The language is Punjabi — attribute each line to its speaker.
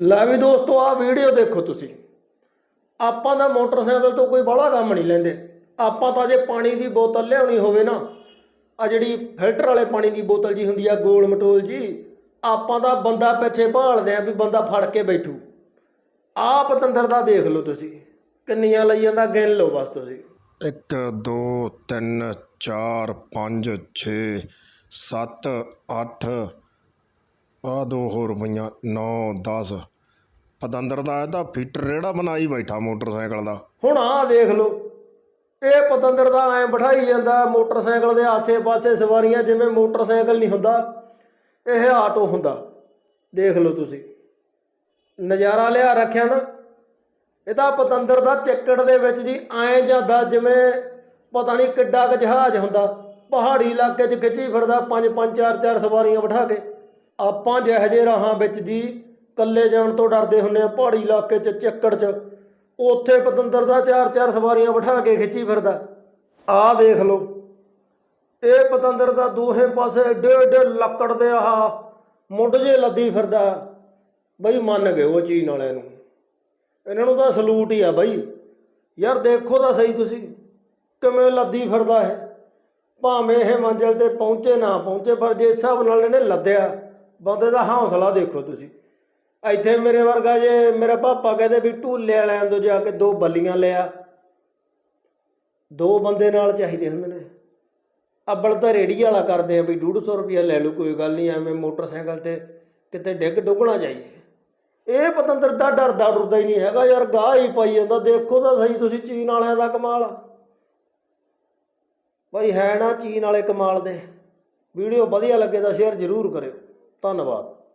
Speaker 1: ਲੈ ਵੀ ਦੋਸਤੋ, ਆਹ ਵੀਡੀਓ ਦੇਖੋ ਤੁਸੀਂ। ਆਪਾਂ ਦਾ ਮੋਟਰਸਾਈਕਲ ਤੋਂ ਕੋਈ ਬਾਹਲਾ ਕੰਮ ਨਹੀਂ ਲੈਂਦੇ। ਆਪਾਂ ਤਾਂ ਜੇ ਪਾਣੀ ਦੀ ਬੋਤਲ ਲਿਆਉਣੀ ਹੋਵੇ ਨਾ ਆ ਜਿਹੜੀ ਫਿਲਟਰ ਵਾਲੇ ਪਾਣੀ ਦੀ ਬੋਤਲ ਜੀ ਹੁੰਦੀ ਆ, ਗੋਲ ਮਟੋਲ ਜੀ ਆਪਾਂ ਦਾ ਬੰਦਾ ਪਿੱਛੇ ਭਾਲਦੇ ਆ ਵੀ ਬੰਦਾ ਫੜ ਕੇ ਬੈਠੂ। ਆਹ ਪਤੰਦਰ ਦਾ ਦੇਖ ਲਓ ਤੁਸੀਂ। ਕਿੰਨੀਆਂ ਲਈ ਜਾਂਦਾ ਗਿਣ ਲਓ ਬਸ ਤੁਸੀਂ।
Speaker 2: 1 2 3 4 5 6 7 8 ਆ ਦੋ ਹੋਰ ਪਈਆਂ 9 10 ਪਤੰਦਰ ਦਾ ਇਹਦਾ ਫੀਟਰ ਰੇੜਾ ਬਣਾਈ ਬੈਠਾ ਮੋਟਰਸਾਈਕਲ ਦਾ।
Speaker 1: ਹੁਣ ਆਹ ਦੇਖ ਲਓ, ਇਹ ਪਤੰਦਰ ਦਾ ਐ ਬਿਠਾਈ ਜਾਂਦਾ ਮੋਟਰਸਾਈਕਲ ਦੇ ਆਸੇ-ਪਾਸੇ ਸਵਾਰੀਆਂ, ਜਿਵੇਂ ਮੋਟਰਸਾਈਕਲ ਨਹੀਂ ਹੁੰਦਾ, ਇਹ ਆਟੋ ਹੁੰਦਾ। ਦੇਖ ਲਓ ਤੁਸੀਂ, ਨਜ਼ਾਰਾ ਲਿਆ ਰੱਖਿਆ ਨਾ। ਇਹ ਤਾਂ ਪਤੰਦਰ ਦਾ ਚੱਕੜ ਦੇ ਵਿੱਚ ਜੀ ਐ ਜਾਂਦਾ, ਜਿਵੇਂ ਪਤਾ ਨਹੀਂ ਕਿੱਡਾ ਕੁ ਜਹਾਜ਼ ਹੁੰਦਾ। ਪਹਾੜੀ ਇਲਾਕੇ 'ਚ ਖਿੱਚੀ ਫਿਰਦਾ ਪੰਜ ਪੰਜ, ਚਾਰ ਚਾਰ ਸਵਾਰੀਆਂ ਬਿਠਾ ਕੇ। ਆਪਾਂ ਜਿਹੋ ਜਿਹੇ ਰਾਹਾਂ ਵਿੱਚ ਦੀ ਕੱਲੇ ਜਾਣ ਤੋਂ ਡਰਦੇ ਹੁੰਨੇ ਆ, ਪਹਾੜੀ ਇਲਾਕੇ 'ਚ, ਚੱਕੜ 'ਚ, ਉੱਥੇ ਪਤੰਦਰ ਦਾ ਚਾਰ ਚਾਰ ਸਵਾਰੀਆਂ ਬਿਠਾ ਕੇ ਖਿੱਚੀ ਫਿਰਦਾ। ਆਹ ਦੇਖ ਲਓ, ਇਹ ਪਤੰਦਰ ਦਾ ਦੋਹੇ ਪਾਸੇ ਏਡੇ ਏਡੇ ਲੱਕੜ ਦੇ ਆਹ ਮੁੱਢ ਜੇ ਲੱਦੀ ਫਿਰਦਾ। ਬਈ ਮੰਨ ਗਏ ਉਹ ਚੀਨ ਵਾਲਿਆਂ ਨੂੰ। ਇਹਨਾਂ ਨੂੰ ਤਾਂ ਸਲੂਟ ਹੀ ਆ ਬਈ। ਯਾਰ ਦੇਖੋ ਤਾਂ ਸਹੀ ਤੁਸੀਂ, ਕਿਵੇਂ ਲੱਦੀ ਫਿਰਦਾ ਹੈ ਭਾਵੇਂ ਇਹ ਮੰਜ਼ਿਲ ਤੇ ਪਹੁੰਚੇ ਨਾ ਪਹੁੰਚੇ, ਪਰ ਜੇ ਹਿਸਾਬ ਨਾਲ ਇਹਨੇ ਲੱਦਿਆ ਬੰਦੇ ਦਾ ਹੌਸਲਾ ਦੇਖੋ ਤੁਸੀਂ। ਇੱਥੇ ਮੇਰੇ ਵਰਗਾ ਜੇ ਮੇਰਾ ਪਾਪਾ ਕਹਿੰਦੇ ਵੀ ਢੂਲੇ ਵਾਲਿਆਂ ਤੋਂ ਜਾ ਕੇ ਦੋ ਬੱਲੀਆਂ ਲਿਆ ਦੋ ਬੰਦੇ ਨਾਲ ਚਾਹੀਦੇ ਹੁੰਦੇ ਨੇ। ਅੱਬਲ ਤਾਂ ਰੇੜੀ ਵਾਲਾ ਕਰਦੇ ਆ ਵੀ 150 ਰੁਪਇਆ ਲੈ ਲਓ, ਕੋਈ ਗੱਲ ਨਹੀਂ, ਐਵੇਂ ਮੋਟਰਸਾਈਕਲ ਤੇ ਕਿਤੇ ਡਿੱਗ ਡੁੱਗਣਾ ਜਾਈਏ। ਇਹ ਪਤੰਦਰ ਦਾ ਡਰਦਾ ਡਰਦਾ ਹੀ ਨਹੀਂ ਹੈਗਾ ਯਾਰ, ਗਾਹ ਹੀ ਪਾਈ ਜਾਂਦਾ, ਦੇਖੋ ਤਾਂ ਸਹੀ ਤੁਸੀਂ ਚੀਨ ਵਾਲਿਆਂ ਦਾ ਕਮਾਲ। ਆ ਬਈ ਹੈ ਨਾ ਚੀਨ ਵਾਲੇ ਕਮਾਲ ਦੇ। ਵੀਡੀਓ ਵਧੀਆ ਲੱਗੇ ਤਾਂ ਸ਼ੇਅਰ ਜ਼ਰੂਰ ਕਰਿਓ। ਧੰਨਵਾਦ।